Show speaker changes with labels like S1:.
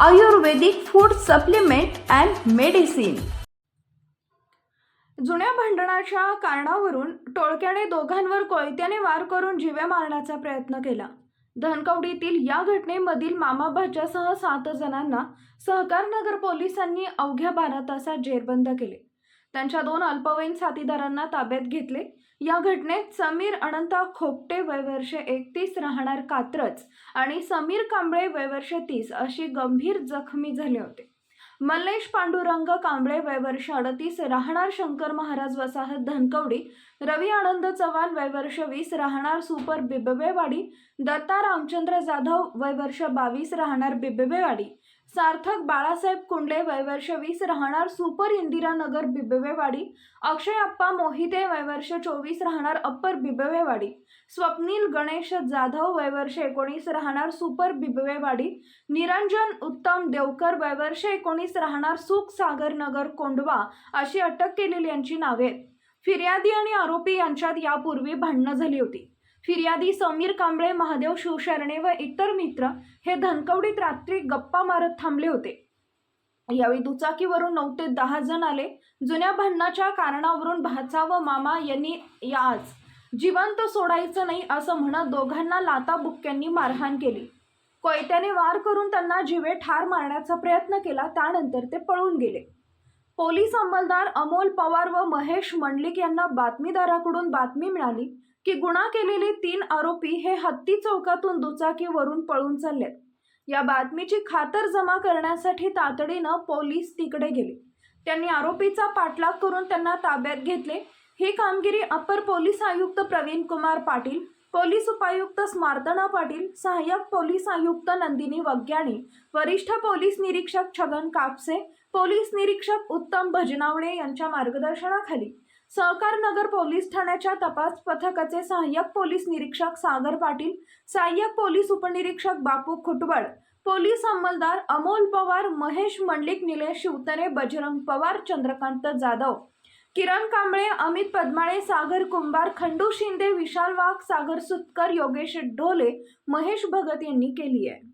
S1: Ayurvedic food supplement and medicine. जुन्या भांडणाच्या कारणावरून टोळक्याने दोघांवर कोयत्याने वार करून जीवे मारण्याचा प्रयत्न केला. धनकवडीतील या घटनेमधील मामा भाच्यासह सात जणांना सहकारनगर पोलिसांनी अवघ्या बारा तासात जेरबंद केले. त्यांच्या दोन अल्पवयीन साथीदारांना ताब्यात घेतले. या घटनेत समीर अनंत खोपटे वयवर्षे एकतीस राहणार कात्रज आणि समीर कांबळे वयवर्षे तीस अशी गंभीर जखमी झाले होते. मल्लेश पांडुरंग कांबळे वयवर्ष अडतीस राहणार शंकर महाराज वसाहत धनकवडी रवी आनंद चव्हाण वयवर्ष वीस राहणार सुपर बिबवेवाडी दत्ता रामचंद्र जाधव वयवर्ष बावीस राहणार बिबवेवाडी सार्थक बाळासाहेब कुंडले वयवर्ष वीस राहणार सुपर इंदिरानगर बिबवेवाडी. अक्षय अप्पा मोहिते वयवर्ष चोवीस राहणार अप्पर बिबवेवाडी. स्वप्नील गणेश जाधव वयवर्ष एकोणीस राहणार सुपर बिबवेवाडी. निरंजन उत्तम देवकर वयवर्ष एकोणीस राहणार सुख सागर नगर कोंडवा अशी अटक केलेली यांची नावे आहेत. फिर्यादी आणि आरोपी यांच्यात यापूर्वी भांडणं झाली होती. फिर्यादी समीर कांबळे महादेव शिवशरणे व इतर मित्र हे धनकवडीत रात्री गप्पा मारत थांबले होते. यावेळी दुचाकीवरून नऊ ते दहा जण आले. जुन्या भांडणाच्या कारणावरून भाचा व मामा यांनी या आज जिवंत सोडायचं नाही असं म्हणत दोघांना लाता बुक्क्यांनी मारहाण केली. कोयत्याने वार करून त्यांना जिवे ठार मारण्याचा प्रयत्न केला त्यानंतर ते पळून गेले. पोलीस अंमलदार अमोल पवार व महेश मंडलिक यांना बातमीदाराकडून बातमी मिळाली की गुन्हा केलेले तीन आरोपी हे हत्ती चौकातून दुचाकीवरून पळून चाललेत. या बातमीची खातर जमा करण्यासाठी तातडीनं पोलीस तिकडे गेले. त्यांनी आरोपीचा पाठलाग करून त्यांना ताब्यात घेतले. ही कामगिरी अप्पर पोलीस आयुक्त प्रवीण कुमार पाटील पोलीस उपायुक्त स्मार्तना पाटील सहाय्यक पोलीस आयुक्त नंदिनी वग्याणी वरिष्ठ पोलीस निरीक्षक छगन कापसे पोलीस निरीक्षक उत्तम भजनावणे यांच्या मार्गदर्शनाखाली सहकार नगर पोलीस ठाण्याच्या तपास पथकाचे सहाय्यक पोलीस निरीक्षक सागर पाटील सहाय्यक पोलीस उपनिरीक्षक बापू खुटवड पोलीस अंमलदार अमोल पवार महेश मंडलिक निलेश शिवतरे बजरंग पवार चंद्रकांत जाधव किरण कांबळे अमित पद्माळे सागर कुंभार खंडू शिंदे विशाल वाघ सागर सुतकर योगेश ढोले महेश भगत यांनी केली आहे.